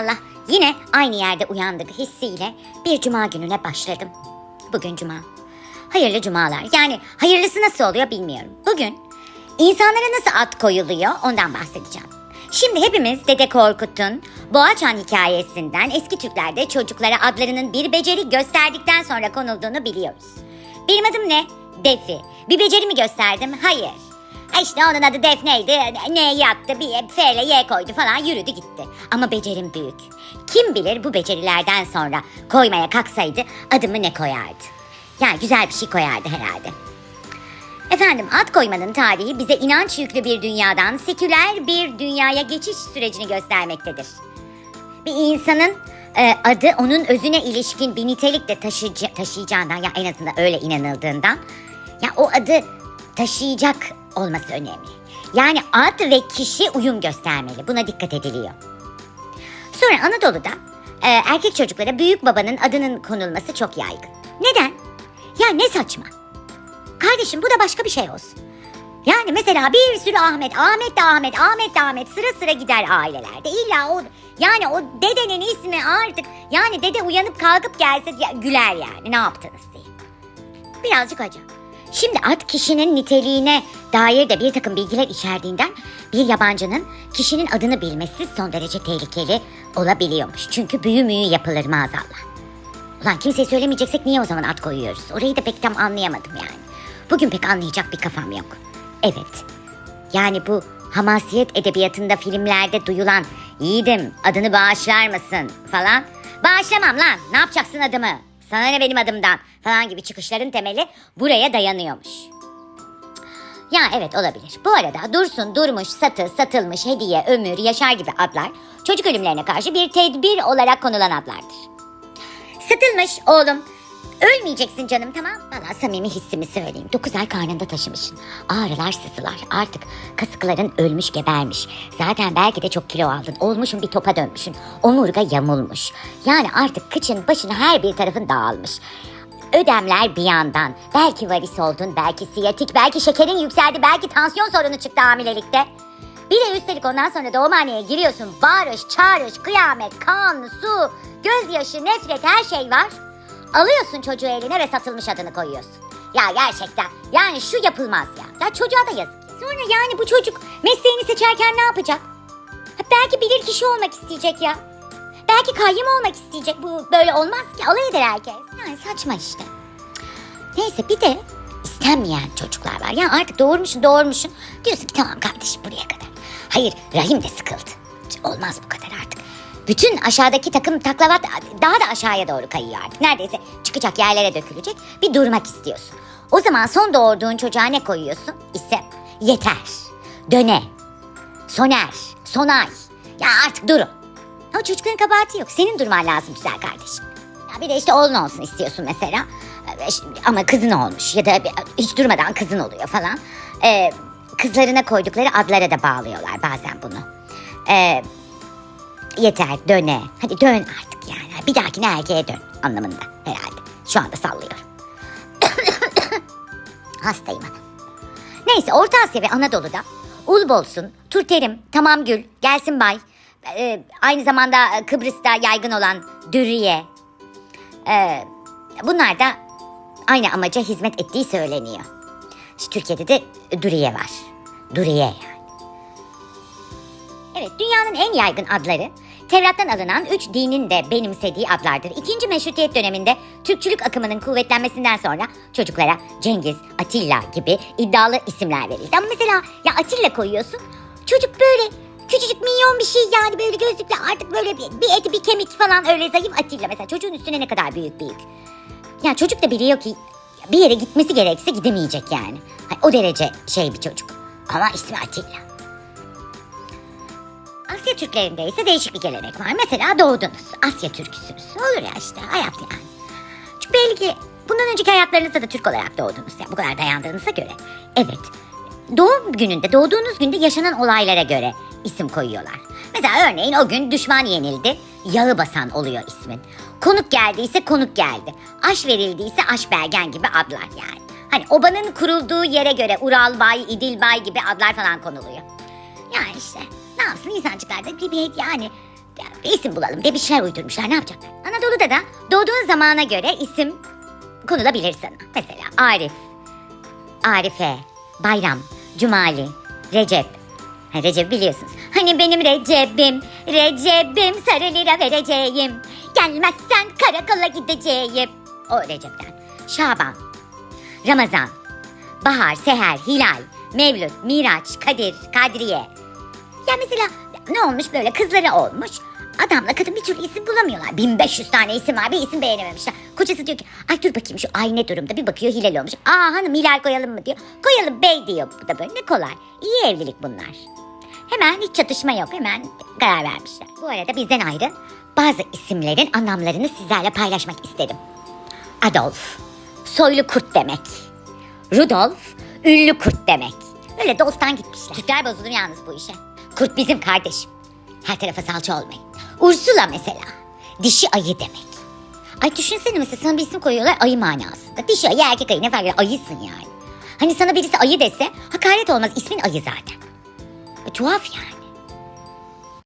Allah. Yine aynı yerde uyandık hissiyle bir cuma gününe başladım. Bugün cuma. Hayırlı cumalar. Yani hayırlısı nasıl oluyor bilmiyorum. Bugün insanlara nasıl ad koyuluyor ondan bahsedeceğim. Şimdi hepimiz Dede Korkut'un Boğaçan hikayesinden eski Türklerde çocuklara adlarının bir beceri gösterdikten sonra konulduğunu biliyoruz. Benim adım ne? Defi. Bir beceri mi gösterdim? Hayır. Ha işte onun adı Defne'ydi. Ne yaptı? Bir F ile Y koydu falan yürüdü gitti. Ama becerim büyük. Kim bilir bu becerilerden sonra koymaya kalksaydı adımı ne koyardı? Yani güzel bir şey koyardı herhalde. Efendim ad koymanın tarihi bize inanç yüklü bir dünyadan seküler bir dünyaya geçiş sürecini göstermektedir. Bir insanın e, adı onun özüne ilişkin bir nitelikle taşıyacağından ya en azından öyle inanıldığından ya o adı taşıyacak olması önemli. Yani ad ve kişi uyum göstermeli. Buna dikkat ediliyor. Sonra Anadolu'da e, erkek çocuklara büyük babanın adının konulması çok yaygın. Neden? Ya ne saçma. Kardeşim bu da başka bir şey olsun. Yani mesela bir sürü Ahmet, Ahmet de Ahmet, Ahmet de Ahmet sıra sıra gider ailelerde. İlla o yani o dedenin ismi artık yani dede uyanıp kalkıp gelse güler yani ne yaptınız diye. Birazcık acı. Şimdi ad kişinin niteliğine dair de bir takım bilgiler içerdiğinden bir yabancının kişinin adını bilmesi son derece tehlikeli olabiliyormuş. Çünkü büyü müyü yapılır maazallah. Ulan kimseye söylemeyeceksek niye o zaman ad koyuyoruz? Orayı da pek tam anlayamadım yani. Bugün pek anlayacak bir kafam yok. Evet. Yani bu hamasiyet edebiyatında filmlerde duyulan yiğidim adını bağışlar mısın falan. Bağışlamam lan ne yapacaksın adımı? Sana ne benim adımdan falan gibi çıkışların temeli buraya dayanıyormuş. Ya evet olabilir. Bu arada Dursun, Durmuş, Satı, Satılmış, Hediye, Ömür, Yaşar gibi adlar çocuk ölümlerine karşı bir tedbir olarak konulan adlardır. Satılmış oğlum. Ölmeyeceksin canım tamam. Valla samimi hissimi söyleyeyim. Dokuz ay karnında taşımışsın. Ağrılar sızılar. Artık kasıkların ölmüş gebermiş. Zaten belki de çok kilo aldın. Olmuşsun bir topa dönmüşsün. Omurga yamulmuş. Yani artık kıçın başın her bir tarafın dağılmış. Ödemler bir yandan. Belki varis oldun, belki siyatik, belki şekerin yükseldi, belki tansiyon sorunu çıktı hamilelikte. Bir de üstelik ondan sonra doğumhaneye giriyorsun. Bağırış, çağırış, kıyamet, kan, su, gözyaşı, nefret her şey var. Alıyorsun çocuğu eline ve satılmış adını koyuyorsun. Ya gerçekten yani şu yapılmaz ya. Ya çocuğa da yazık. Sonra yani bu çocuk mesleğini seçerken ne yapacak? Ha, belki bilir kişi olmak isteyecek ya. Belki kayyum olmak isteyecek. Bu böyle olmaz ki. Alay eder herkes. Yani saçma işte. Neyse bir de istenmeyen çocuklar var. Yani artık doğurmuşsun doğurmuşsun. Diyorsun ki tamam kardeşim buraya kadar. Hayır rahim de sıkıldı. Olmaz bu kadar. Bütün aşağıdaki takım taklavat daha da aşağıya doğru kayıyor artık. Neredeyse çıkacak yerlere dökülecek. Bir durmak istiyorsun. O zaman son doğurduğun çocuğa ne koyuyorsun? İsim. Yeter. Döne. Soner. Sonay. Ya artık durun. Ama çocukların kabahati yok. Senin durman lazım güzel kardeşim. Ya bir de işte oğlun olsun istiyorsun mesela. Ee, Ama kızın olmuş ya da hiç durmadan kızın oluyor falan. Ee, kızlarına koydukları adlara da bağlıyorlar bazen bunu. Ee, yeter döne. Hadi dön artık yani. Bir dahakine erkeğe dön anlamında herhalde. Şu anda sallıyorum. Hastayım hanım. Neyse Orta Asya ve Anadolu'da Ulbolsun, Turterim, Tamam Gül, Gelsin Bay, e, aynı zamanda Kıbrıs'ta yaygın olan Dürriye. e, bunlar da aynı amaca hizmet ettiği söyleniyor. İşte Türkiye'de de Dürriye var. Dürriye yani. Evet, dünyanın en yaygın adları Tevrat'tan alınan üç dinin de benimsediği adlardır. İkinci meşrutiyet döneminde Türkçülük akımının kuvvetlenmesinden sonra çocuklara Cengiz, Atilla gibi iddialı isimler verildi. Ama mesela ya Atilla koyuyorsun, çocuk böyle küçücük minyon bir şey yani böyle gözlükle artık böyle bir, bir eti bir kemik falan öyle zayıf Atilla. Mesela çocuğun üstüne ne kadar büyük büyük. Yani çocuk da biliyor ki bir yere gitmesi gerekse gidemeyecek yani. O derece şey bir çocuk. Ama ismi Atilla. Asya Türklerinde ise değişik bir gelenek var. Mesela doğdunuz. Asya Türküsünüz. Olur ya işte hayat yani. Çünkü belli ki bundan önceki hayatlarınızda da Türk olarak doğdunuz. Yani bu kadar dayandığınıza göre. Evet. Doğum gününde, doğduğunuz günde yaşanan olaylara göre isim koyuyorlar. Mesela örneğin o gün düşman yenildi. Yağı basan oluyor ismin. Konuk geldiyse konuk geldi. Aş verildiyse aş bergen gibi adlar yani. Hani obanın kurulduğu yere göre Ural Bay, İdil Bay gibi adlar falan konuluyor. Yani işte yapsın insancıklar da bir, bir yani ya bir isim bulalım diye bir şeyler uydurmuşlar. Ne yapacaklar? Anadolu'da da doğduğun zamana göre isim konulabilir sana. Mesela Arif, Arife, Bayram, Cumali, Recep. Ha, Recep biliyorsunuz. Hani benim Recep'im, Recep'im sarı lira vereceğim. Gelmezsen karakola gideceğim. O Recep'ten. Şaban, Ramazan, Bahar, Seher, Hilal, Mevlüt, Miraç, Kadir, Kadriye. Ya mesela ne olmuş böyle kızları olmuş. Adamla kadın bir türlü isim bulamıyorlar. 1500 tane isim var bir isim beğenememişler. Kocası diyor ki ay dur bakayım şu ay ne durumda bir bakıyor Hilal olmuş. Aa hanım Hilal koyalım mı diyor. Koyalım bey diyor bu da böyle ne kolay. İyi evlilik bunlar. Hemen hiç çatışma yok hemen karar vermişler. Bu arada bizden ayrı bazı isimlerin anlamlarını sizlerle paylaşmak isterim. Adolf, soylu kurt demek. Rudolf, ünlü kurt demek. Öyle dosttan gitmişler. Türkler bozulur yalnız bu işe. Kurt bizim kardeşim. Her tarafa salça olmayın. Ursula mesela. Dişi ayı demek. Ay düşünsene mesela sana bir isim koyuyorlar ayı manasında. Dişi ayı erkek ayı ne fark eder? Ayısın yani. Hani sana birisi ayı dese hakaret olmaz ismin ayı zaten. E, tuhaf yani.